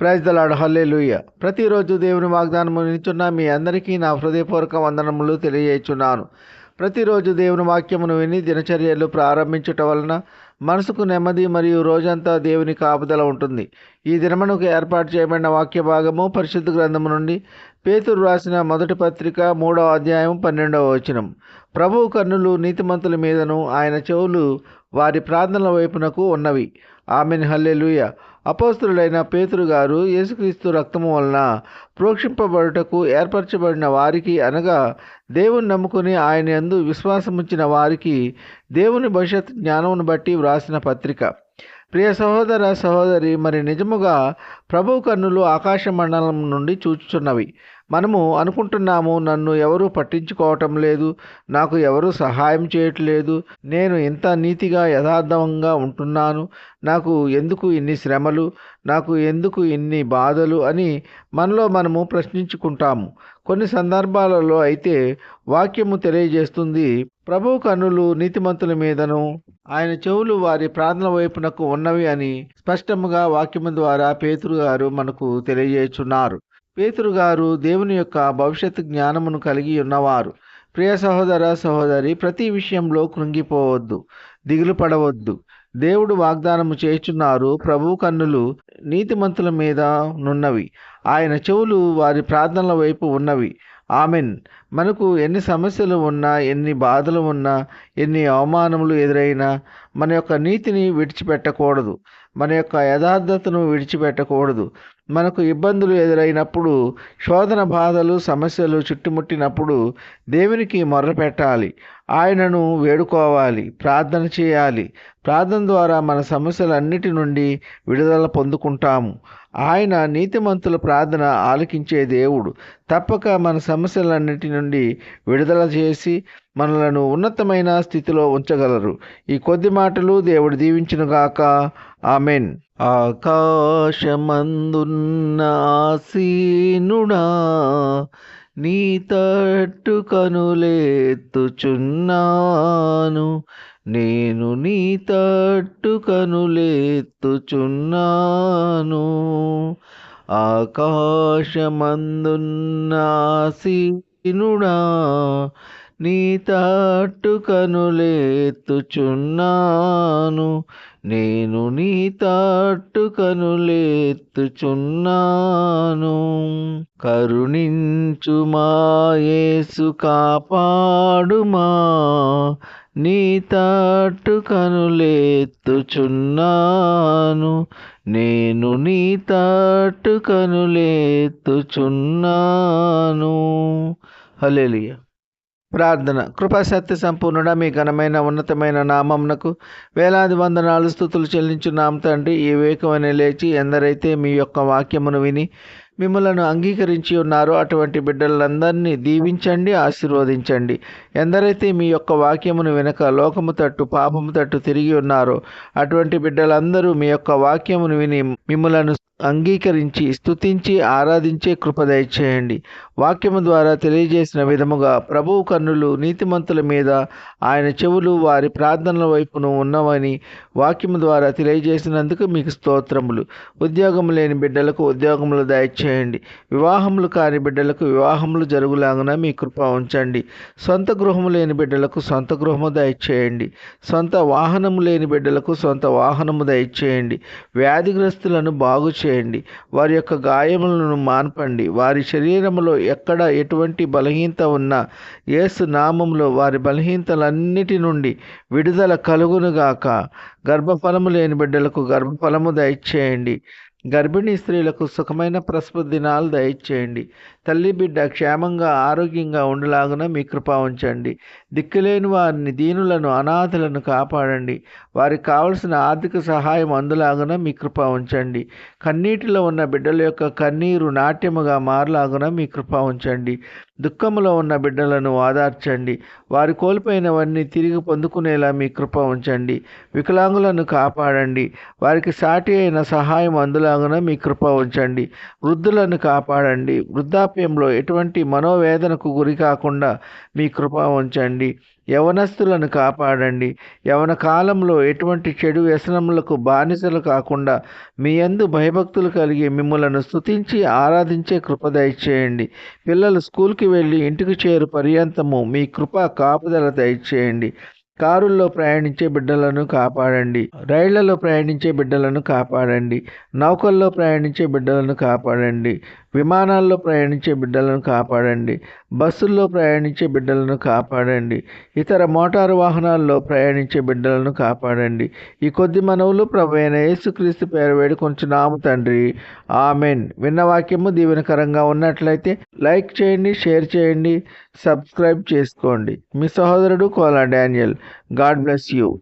Praise దలాడు హల్లెలూయ. ప్రతిరోజు దేవుని వాగ్దానము నించున్న మీ అందరికీ నా హృదయపూర్వక వందనములు తెలియజేస్తున్నాను ప్రతిరోజు దేవుని వాక్యమును విని దినచర్యలు ప్రారంభించుట వలన మనసుకు నెమ్మది మరియు రోజంతా దేవుని కాపుదల ఉంటుంది. ఈ దినమునకు ఏర్పాటు చేయబడిన వాక్య భాగము పరిశుద్ధ గ్రంథము నుండి పేతురు రాసిన మొదటి పత్రిక మూడవ అధ్యాయం పన్నెండవ వచనం. ప్రభువు కన్నులు నీతిమంతుల మీదను ఆయన చెవులు వారి ప్రార్థనల వైపునకు ఉన్నవి. ఆమెన్. హల్లెలుయ. అపోస్తుడైన పేతురు గారు యేసుక్రీస్తు రక్తము వలన ప్రోక్షింపబడుటకు ఏర్పరచబడిన వారికి అనగా దేవుని నమ్ముకుని ఆయన ఎందు విశ్వాసముంచిన వారికి దేవుని భవిష్యత్ జ్ఞానమును బట్టి వ్రాసిన పత్రిక. ప్రియ సహోదర సహోదరి మరి నిజముగా ప్రభు కన్నులు ఆకాశ మండలం నుండి చూచుచున్నవి. మనము అనుకుంటున్నాము నన్ను ఎవరూ పట్టించుకోవటం లేదు నాకు ఎవరు సహాయం చేయట్లేదు నేను ఇంత నీతిగా యథార్థంగా ఉంటున్నాను నాకు ఎందుకు ఇన్ని శ్రమలు నాకు ఎందుకు ఇన్ని బాధలు అని మనలో మనము ప్రశ్నించుకుంటాము. కొన్ని సందర్భాలలో అయితే వాక్యము తెలియజేస్తుంది ప్రభు కన్నులు నీతిమంతుల మీదను ఆయన చెవులు వారి ప్రార్థన వైపునకు ఉన్నవి అని స్పష్టముగా వాక్యము ద్వారా పేతురు గారు మనకు తెలియజేస్తున్నారు పేతురు గారు దేవుని యొక్క భవిష్యత్తు జ్ఞానమును కలిగి ఉన్నవారు. ప్రియ సహోదర సహోదరి ప్రతి విషయంలో కృంగిపోవద్దు దిగులు పడవద్దు. దేవుడు వాగ్దానము చేస్తున్నారు ప్రభు కన్నులు నీతిమంతుల మీద నున్నవి. ఆయన చెవులు వారి ప్రార్థనల వైపు ఉన్నవి. ఆమెన్. మనకు ఎన్ని సమస్యలు ఉన్నా ఎన్ని బాధలు ఉన్నా ఎన్ని అవమానములు ఎదురైనా మన యొక్క నీతిని విడిచిపెట్టకూడదు. మన యొక్క యథార్థతను విడిచిపెట్టకూడదు. మనకు ఇబ్బందులు ఎదురైనప్పుడు శోధన బాధలు సమస్యలు చుట్టుముట్టినప్పుడు దేవునికి మొరపెట్టాలి ఆయనను వేడుకోవాలి ప్రార్థన చేయాలి. ప్రార్థన ద్వారా మన సమస్యలన్నిటి నుండి విడుదల పొందుకుంటాము. ఆయన నీతిమంతుల ప్రార్థన ఆలకించే దేవుడు. తప్పక మన సమస్యలన్నిటి నుండి విడుదల చేసి మనలను ఉన్నతమైన స్థితిలో ఉంచగలరు. ఈ కొద్ది మాటలు దేవుడు దీవించునుగాక ఆమెన్. ఆకాశమందున్న ఆసీనుడా నీ తట్టు కనులెత్తుచున్నాను నేను నీ తట్టు కనులెత్తుచున్నాను ఆకాశమందున్న ఆసీనుడా నీ తట్టు కనులెత్తుచున్నాను నేను నీ తట్టు కనులెత్తుచున్నాను కరుణించుమా యేసు కాపాడుమా నీ తట్టు కనులెత్తుచున్నాను. నేను నీ తట్టు కనులెత్తుచున్నాను. హల్లెలూయా. ప్రార్థన కృపాసత్య సంపూర్ణుడ మీ ఘనమైన ఉన్నతమైన నామమునకు వేలాది వందనాలు స్థుతులు చెల్లించున్నాం తండ్రి. ఈ వేకమనే లేచి ఎందరైతే మీ యొక్క వాక్యమును విని మిమ్మలను అంగీకరించి ఉన్నారో అటువంటి బిడ్డలందరినీ దీవించండి ఆశీర్వదించండి. ఎందరైతే మీ యొక్క వాక్యమును వెనక లోకము తట్టు పాపము తట్టు తిరిగి ఉన్నారో అటువంటి బిడ్డలందరూ మీ యొక్క వాక్యమును విని మిమ్మలను అంగీకరించి స్తుతించి ఆరాధించే కృప దయచేయండి. వాక్యము ద్వారా తెలియజేసిన విధముగా ప్రభువు కన్నులు నీతిమంతుల మీద ఆయన చెవులు వారి ప్రార్థనల వైపును ఉన్నవని వాక్యము ద్వారా తెలియజేసినందుకు మీకు స్తోత్రములు. ఉద్యోగం లేని బిడ్డలకు ఉద్యోగములు దయచేయండి. వివాహములు కాని బిడ్డలకు వివాహములు జరుగులాగున మీ కృప ఉంచండి. సొంత గృహము లేని బిడ్డలకు సొంత గృహము దయచేయండి. సొంత వాహనము లేని బిడ్డలకు సొంత వాహనము దయచేయండి. వ్యాధిగ్రస్తులను బాగు చేయండి. వారి యొక్క గాయములను మాన్పండి. వారి శరీరములో ఎక్కడ ఎటువంటి బలహీనత ఉన్నా యేసు నామంలో వారి బలహీనతలన్నిటి నుండి విడుదల కలుగునుగాక. గర్భఫలము లేని బిడ్డలకు గర్భఫలము దయచేయండి. గర్భిణీ స్త్రీలకు సుఖమైన ప్రసవ దినాలు దయచేయండి. తల్లి బిడ్డ క్షేమంగా ఆరోగ్యంగా ఉండలాగున మీ కృప ఉంచండి. దిక్కులేని వారిని దీనులను అనాథలను కాపాడండి. వారికి కావలసిన ఆర్థిక సహాయం అందులాగున మీ కృప ఉంచండి. కన్నీటిలో ఉన్న బిడ్డల యొక్క కన్నీరు నాట్యముగా మారలాగున మీ కృప ఉంచండి. దుఃఖంలో ఉన్న బిడ్డలను ఆదార్చండి. వారి కోల్పోయినవన్నీ తిరిగి పొందుకునేలా మీ కృప ఉంచండి. వికలాంగులను కాపాడండి. వారికి సాటి అయిన సహాయం అందులాగున మీ కృప ఉంచండి. వృద్ధులను కాపాడండి. వృద్ధాప్యంలో ఎటువంటి మనోవేదనకు గురి కాకుండా మీ కృప ఉంచండి. యవనస్తులను కాపాడండి. యవన కాలంలో ఎటువంటి చెడు వ్యసనములకు బానిసలు కాకుండా మీ యందు భయభక్తులు కలిగి మిమ్మలను స్తుతించి ఆరాధించే కృప దయచేయండి. పిల్లలు స్కూల్కి వెళ్ళి ఇంటికి చేరు పర్యంతము మీ కృప కాపుదల దయచేయండి. కారుల్లో ప్రయాణించే బిడ్డలను కాపాడండి. రైళ్ళలో ప్రయాణించే బిడ్డలను కాపాడండి. నౌకల్లో ప్రయాణించే బిడ్డలను కాపాడండి. విమానాల్లో ప్రయాణించే బిడ్డలను కాపాడండి. బస్సుల్లో ప్రయాణించే బిడ్డలను కాపాడండి. ఇతర మోటారు వాహనాల్లో ప్రయాణించే బిడ్డలను కాపాడండి. ఈ కొద్ది మనవులు ప్రభు అయిన యేసుక్రీస్తు పేరు వేడుకొంచున్నాము తండ్రి. ఆమెన్. విన్న వాక్యము దీవెనకరంగా ఉన్నట్లయితే లైక్ చేయండి షేర్ చేయండి సబ్స్క్రైబ్ చేసుకోండి. మీ సహోదరుడు Kola Daniel. God bless you.